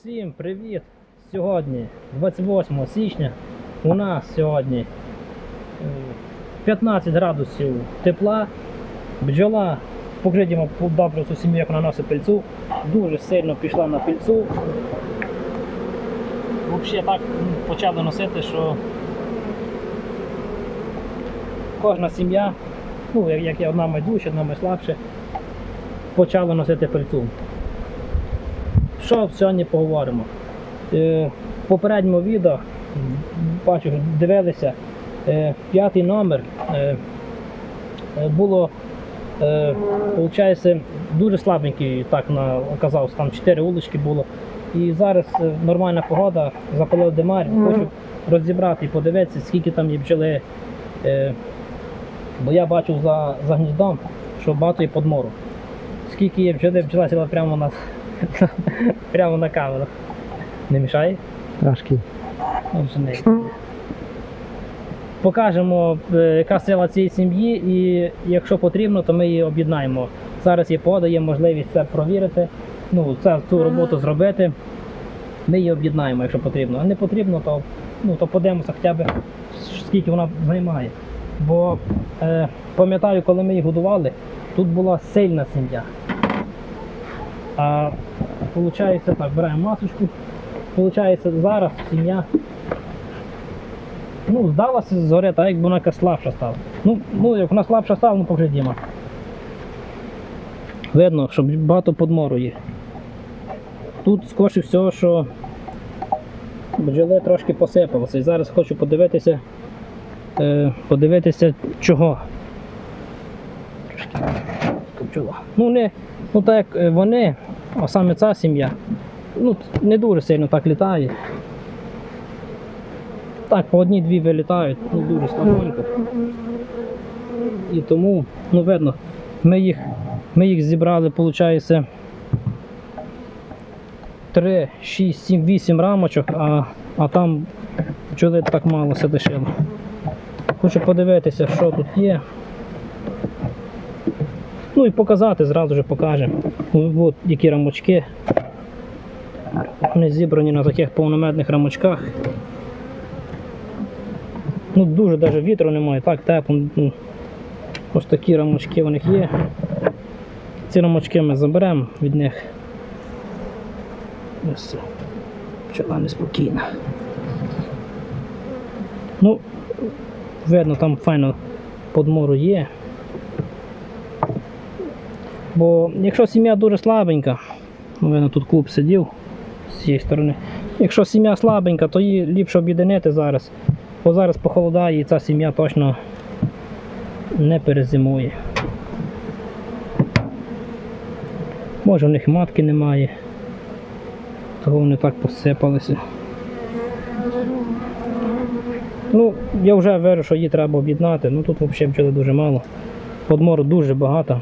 Всім привіт! Сьогодні, 28 січня, у нас сьогодні е, 15 градусів тепла. Бджола, покридімо добре цю сім'ю, як вона носить пильцу. Дуже сильно пішла на пильцу. Взагалі так м, почали носити, що кожна сім'я, ну як, є одна майдужча, одна слабше, почала носити пильцу. Що сьогодні поговоримо? Е, В попередньому відео бачу, дивилися е, п'ятий номер. Е, було, виходить, дуже слабенький, так оказався, там 4 вулички було. І зараз нормальна погода, запалив димар, хочу розібрати і подивитися, скільки там є бджоли. Бо я бачив за, за гніздом, що багато є подмору. Скільки є бджоли, бджола сіла прямо на, прямо на камеру. Не мішає? Трошки. Ну, вже не. Покажемо, е, яка сила цієї сім'ї, і якщо потрібно, то ми її об'єднаємо. Зараз є погода, є можливість це провірити, ну, це, цю роботу зробити. Ми її об'єднаємо, якщо потрібно. А не потрібно, то, ну, то подивимося хоча б скільки вона займає. Бо е, пам'ятаю, коли ми її годували, тут була сильна сім'я. А виходить так, беремо масочку. Получається, зараз сім'я ну, здалася згори, так якби вона слабша стала. Ну, ну як вона слабша стала, ну поглядімо. Видно, що багато подмору є. Тут скорше всього, що бджоли трошки посипалися. І зараз хочу подивитися, е, подивитися чого. Трошки бджола. Ну, не, ну так як е, вони, а саме ця сім'я, ну, не дуже сильно так літає. Так, по одній-дві вилітають, ну дуже слабенько. І тому, ну видно, ми їх, ми їх зібрали, виходить, 3, 6, 7, 8 рамочок, а, а там чоли так мало все лишило. Хочу подивитися, що тут є. Ну і показати, зразу ж покажемо. От які рамочки. Вони зібрані на таких повномедних рамочках. Ну, дуже навіть вітру немає, так тепло. Ну, ось такі рамочки у них є. Ці рамочки ми заберемо від них. Ось. Пчела неспокійна. Ну, видно, там файно подмору є. Бо якщо сім'я дуже слабенька, видно, тут клуб сидів з цієї сторони. Якщо сім'я слабенька, то її ліпше об'єднати зараз. Бо зараз похолодає і ця сім'я точно не перезимує. Може в них матки немає, того вони так посипалися. Ну, я вже вірю, що її треба об'єднати, ну тут взагалі бджоли дуже мало. Подмору дуже багато.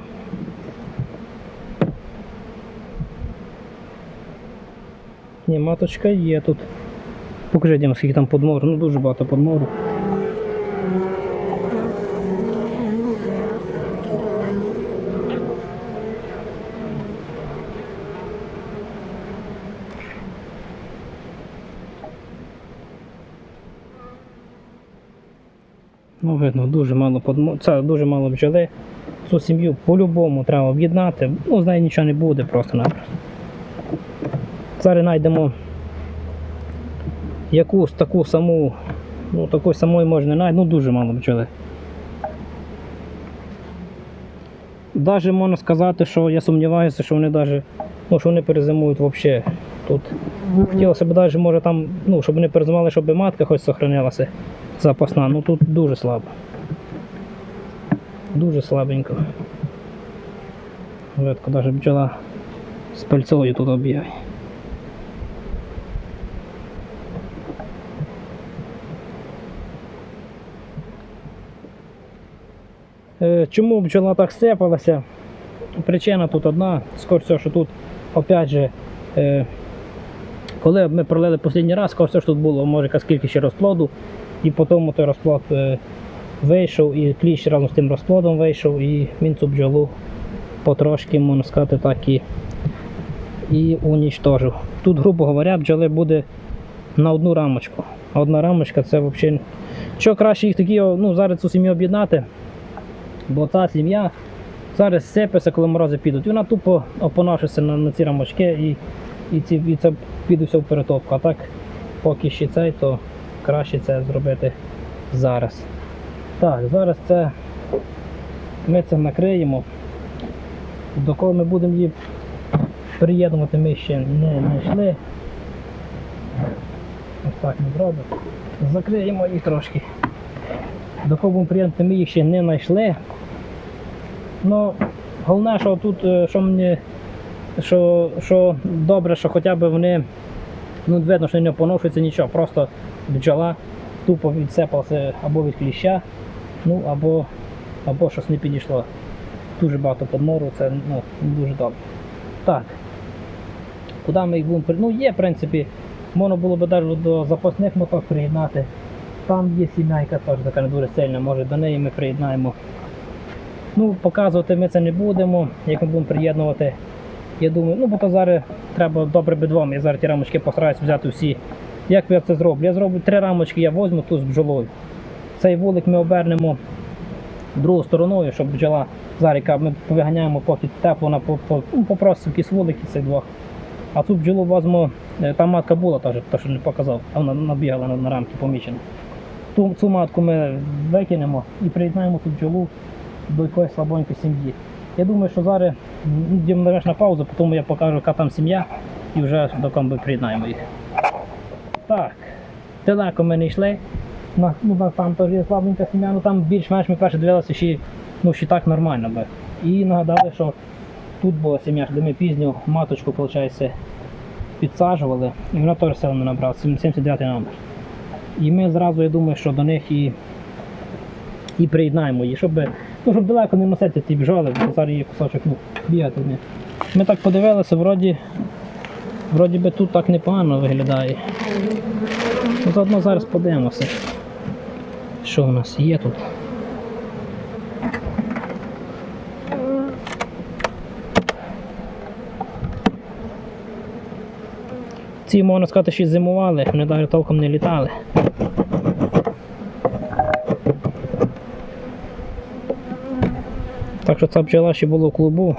Ні, маточка є тут. Покажи, Діма, скільки там подмору, ну дуже багато подмору. Ну, видно, дуже мало подмору. Це дуже мало бджоли. Цю сім'ю по-любому треба об'єднати. Ну, з нею нічого не буде просто-напросто. Зараз знайдемо якусь таку саму, ну такої самої можна знайти, ну дуже мало бджоли. Даже можна сказати, що я сумніваюся, що вони даже, ну, що вони перезимують взагалі тут. Хотілося б навіть, може там, ну, щоб вони перезимували, щоб матка хоч сохранилася запасна, ну тут дуже слабо. Дуже слабенько. Видко, навіть бджола з пальцою тут об'явить. Чому бджола так сипалася? Причина тут одна, скоріше, всього, що тут, опять же, е, коли ми пролили останній раз, скоріше, що тут було може якась кількість розплоду, і потім той розплод е, вийшов, і кліщ разом з тим розплодом вийшов, і він цю бджолу потрошки, можна сказати, так і, і унічтожив. тут, грубо говоря, бджоли буде на одну рамочку. Одна рамочка це взагалі. Що краще їх такі, ну, зараз цю сім'ю об'єднати, бо та сім'я зараз сипеться, коли морози підуть. Вона тупо опонашиться на, на ці рамочки і, і, ці, і це піде все в перетопку. А так, поки ще цей, то краще це зробити зараз. Так, зараз це ми це накриємо. До кого ми будемо її приєднувати, ми ще не знайшли. Ось так ми зробимо. Закриємо їх трошки. До кого ми їх ще не знайшли. Ну, головне, що тут, е, що мені що, що добре, що хоча б вони, ну видно, що не поношуються нічого, просто бджола тупо відсипалася або від кліща, ну або, або щось не підійшло. Дуже багато подмору, це ну, дуже добре. Так. Куди ми їх будемо Ну, є, в принципі, можна було б навіть до запасних моток приєднати. Там є сімейка теж така не дуже сильна, може до неї ми приєднаємо. Ну, показувати ми це не будемо, як ми будемо приєднувати. Я думаю, ну бо то зараз треба добре бідвом. Я зараз ті рамочки постараюсь взяти всі. Як я це зроблю? Я зроблю три рамочки, я возьму ту з бджолою. Цей вулик ми обернемо другою стороною, щоб бджола зараз яка ми виганяємо поки тепло, вона по, якісь вулики цих двох. А тут бджолу возьму, е, там матка була теж, то що не показав, вона набігала на, на рамки помічена. Ту, цю матку ми викинемо і приєднаємо ту бджолу до якоїсь слабонької сім'ї. Я думаю, що зараз йдемо нарешті на паузу, потім я покажу, яка там сім'я, і вже до комби приєднаємо їх. Так, далеко ми не йшли. На, ну, там теж є слабенька сім'я, ну там більш-менш ми перше дивилися, ще, ну, ще так нормально би. І нагадали, що тут була сім'я, де ми пізню маточку, виходить, підсаджували, і вона теж сила не набрала, 79 номер. І ми зразу, я думаю, що до них і, і приєднаємо її, щоб, ну, щоб далеко не носити ті бджоли, бо зараз є кусочок ну, бігати. в них. Ми так подивилися, вроді, вроді би тут так непогано виглядає. Ну, Заодно зараз подивимося, що у нас є тут. Ці, можна сказати, ще зимували, вони навіть толком не літали. Так що ця бджола ще була в клубу.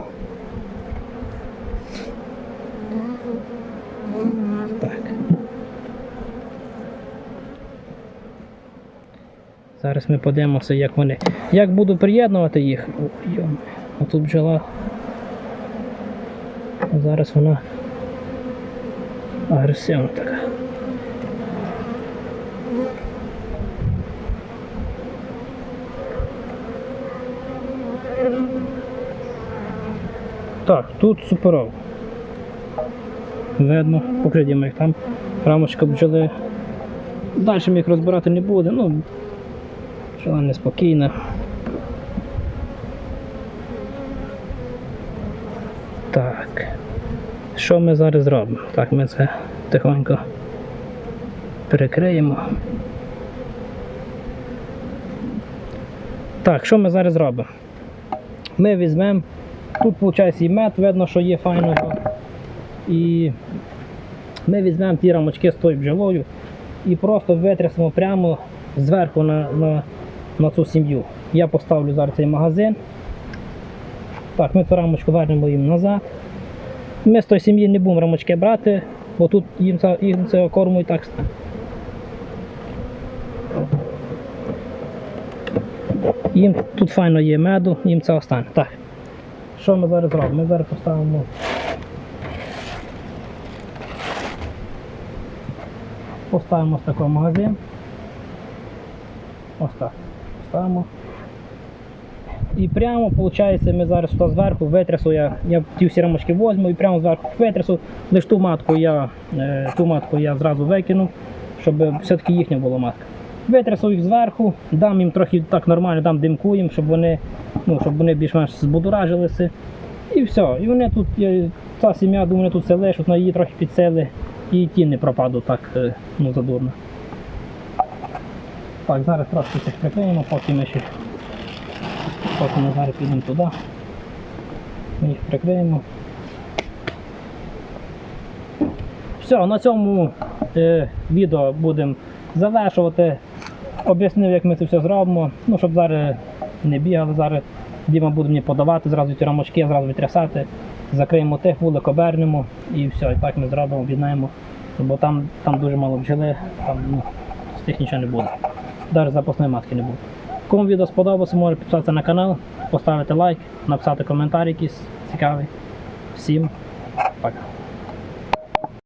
Зараз ми подивимося, як вони. Як буду приєднувати їх. О, тут бджола. Зараз вона агресивна така. Так, тут суперово. Видно, покридімо їх там. Рамочка бджоли. Далі ми їх розбирати не буде, ну бджола неспокійна. Так. Що ми зараз зробимо? Так, ми це тихонько перекриємо. Так, що ми зараз зробимо? Ми візьмемо, тут виходить і мед, видно, що є файного. І ми візьмемо ті рамочки з тою бджолою і просто витрясемо прямо зверху на, на, на цю сім'ю. Я поставлю зараз цей магазин. Так, ми цю рамочку вернемо їм назад. Ми з тої сім'ї не будемо рамочки брати, бо тут їм це, їм цього корму і так. Їм тут файно є меду, їм це остане. Так. Що ми зараз робимо? Ми зараз поставимо. Поставимо ось такий магазин. Ось так. Ставимо. І прямо, виходить, ми зараз тут зверху витрясу, я, я ті всі рамочки возьму і прямо зверху витрясу, лише ту матку я, е, ту матку я зразу викину, щоб все-таки їхня була матка. Витрясу їх зверху, дам їм трохи так нормально, дам димку їм, щоб вони, ну, щоб вони більш-менш збудоражилися. І все. І вони тут, ця сім'я, думаю, тут все лишуть, її трохи підсели, і ті не пропадуть так е, ну, задурно. Так, зараз трошки цих прикриємо, поки ми ще Поки ми зараз підемо туди. Ми їх прикриємо. Все, на цьому е, відео будемо завершувати. Об'яснив, як ми це все зробимо. Ну, щоб зараз не бігали, зараз Діма буде мені подавати, зразу ті рамочки, зразу витрясати. Закриємо тих вулик, обернемо і все, і так ми зробимо, об'єднаємо. Бо там, там дуже мало бджоли, там ну, з тих нічого не буде. Навіть запасної матки не буде. Кому відео сподобалося, може підписатися на канал, поставити лайк, написати коментар якийсь цікавий. Всім пока.